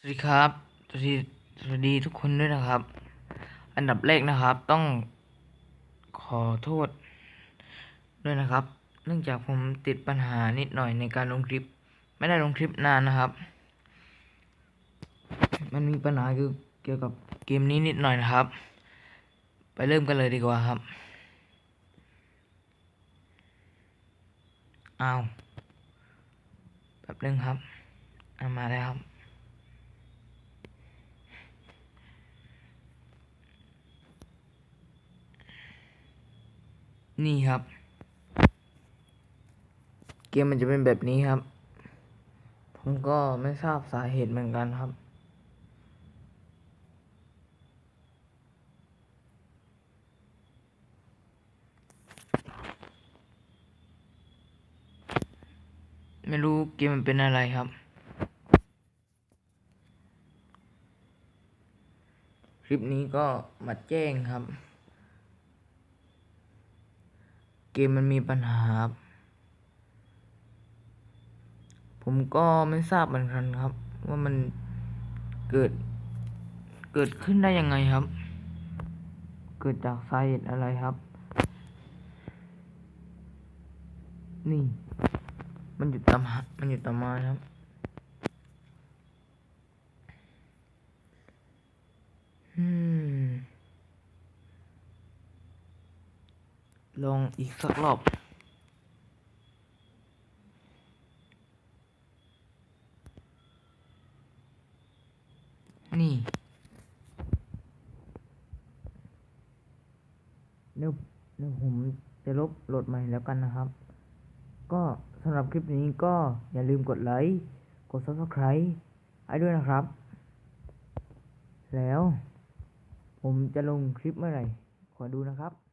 สวัสดีครับสวัสดีสวัสดีทุกคนด้วยนะครับ อันดับแรกนะครับ ต้องขอโทษด้วยนะครับ เนื่องจากผมติดปัญหานิดหน่อยในการลงคลิป ไม่ได้ลงคลิปนานนะครับ มันมีปัญหาคือเกี่ยวกับเกมนี้นิดหน่อยนะครับ ไปเริ่มกันเลยดีกว่าครับอ้าวแป๊บนึงครับ เอามาแล้วครับ นี่ครับ เกมมันจะเป็นแบบนี้ครับ ผมก็ไม่ทราบสาเหตุเหมือนกันครับ ไม่รู้เกมมันเป็นอะไรครับ คลิปนี้ก็มาแจ้งครับ เก มมันมีปัญหาครับ ผมก็ไม่ทราบเหมือนกันครับ ว่ามันเกิด เกิดขึ้นได้ยังไงครับ เกิดจากสาเหตุอะไรครับ นี่ มันอยู่ตามมันอยู่ตามมาครับ ลงอีกสักรอบ นี่เดี๋ยวเดี๋ยวผมจะลบโหลดใหม่แล้วกันนะครับ ก็สำหรับคลิปนี้ก็อย่าลืมกดไลค์ กด subscribe ให้ด้วยนะครับ แล้ว ผมจะลงคลิปเมื่อไหร่ ขอดูนะครับ